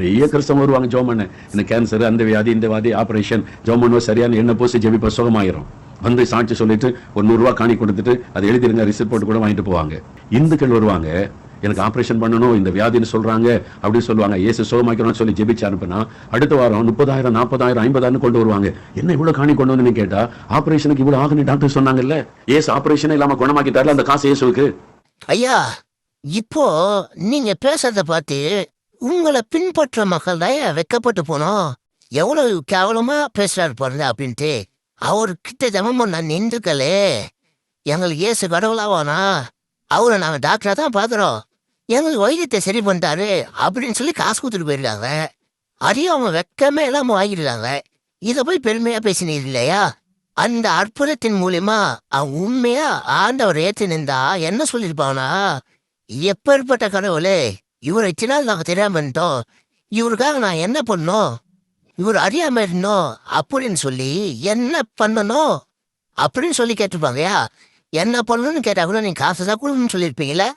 நிறைய கிறிஸ்தவம் வருவாங்க ஜோம் பண்ண இந்த கேன்சர் அந்த வியாதி இந்த வியாதி ஆபரேஷன் ஜோம் பண்ணுவோம் சரியான எண்ணெய் பூசி ஜெபிப்ப சுகமாயிரும். வந்து சாட்சி சொல்லிட்டு ஒரு நூறுரூவா காணி கொடுத்துட்டு அதை எழுதிருங்க ரிசல்ட் போட்டு கூட வாங்கிட்டு போவாங்க. இந்துக்கள் வருவாங்க. எனக்கு ஆபரேஷன் பண்ணணும் இந்த வியாதின்னு சொல்றாங்க அப்படின்னு சொல்லுவாங்க. ஏசு சுகமாக்கணும்னு சொல்லி ஜெபிச்சு அனுப்புனா அடுத்த வாரம் முப்பதாயிரம் நாற்பதாயிரம் ஐம்பதாயிரம் கொண்டு வருவாங்க. என்ன இவ்வளவு காணி கொண்டு வந்து கேட்டா ஆபரேஷனுக்கு இவ்வளவு ஆகுன்னு டாக்டர் சொன்னாங்கல்ல. ஏசு ஆபரேஷனே இல்லாம குணமாக்கிட்டார்ல அந்த காசு இயேசுவுக்கு? ஐயா இப்போ நீங்க பேசுறத பார்த்து உங்களை பின்பற்ற மக்கள் தான் வெக்கப்பட்டு போனோம் எவ்வளவு கேவலமா பேசுறாரு பாருங்க அப்படின்ட்டு. அவர்கிட்ட தினமும் நான் நின்றுக்களே எங்களுக்கு இயேசு கடவுளாவானா? அவரை நாங்கள் டாக்டரா தான் பார்க்குறோம். எங்களுக்கு வைத்தியத்தை சரி பண்ணிட்டாரு அப்படின்னு சொல்லி காசு கொடுத்துட்டு போயிருக்காங்க. அதையும் அவங்க வெக்கமே இல்லாம வாங்கிடுறாங்க இதை போய் பெருமையா பேசினீர் இல்லையா? அந்த அற்புதத்தின் மூலியமா அவன் உண்மையா ஆண்டவர் ஏத்து நின்றா என்ன சொல்லியிருப்பானா? எப்பேற்பட்ட கடவுளே இவரை இத்தனால் நாங்க தெரியாம இருந்தோம் இவருக்காக நான் என்ன பண்ணோம் இவர் அறியாமல் இருந்தோம் அப்படின்னு சொல்லி என்ன பண்ணணும் அப்படின்னு சொல்லி கேட்டிருப்பாங்கயா என்ன பண்ணணும்னு கேட்டா கூட நீங்க காசு தான் கொடுக்கணும்னு சொல்லியிருப்பீங்களே